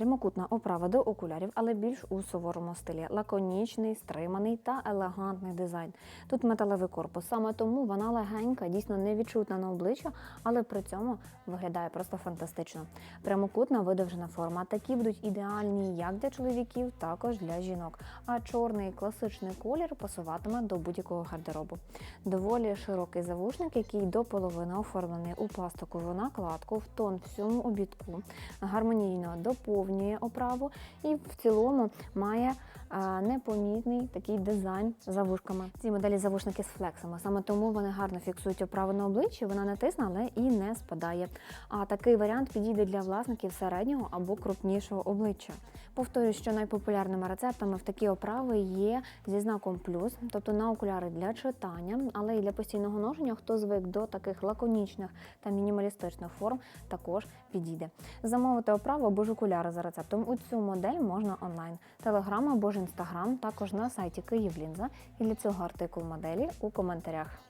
Прямокутна оправа до окулярів, але більш у суворому стилі. Лаконічний, стриманий та елегантний дизайн. Тут металевий корпус, саме тому вона легенька, дійсно невідчутна на обличчя, але при цьому виглядає просто фантастично. Прямокутна видовжена форма. Такі будуть ідеальні як для чоловіків, також для жінок. А чорний класичний колір пасуватиме до будь-якого гардеробу. Доволі широкий завушник, який до половини оформлений у пластикову накладку в тон всьому обідку, гармонійно доповнює оправу і в цілому має непомітний такий дизайн за вушками. Ці моделі завушники з флексами. Саме тому вони гарно фіксують оправу на обличчі, вона не тисне, але і не спадає. А такий варіант підійде для власників середнього або крупнішого обличчя. Повторюю, що найпопулярними рецептами в такі оправи є зі знаком плюс, тобто на окуляри для читання, але і для постійного ношення, хто звик до таких лаконічних та мінімалістичних форм, також підійде. Замовити оправу або ж окуляри за рецептом у цю модель можна онлайн, телеграм або ж інстаграм, також на сайті Київлінза. І для цього артикул моделі у коментарях.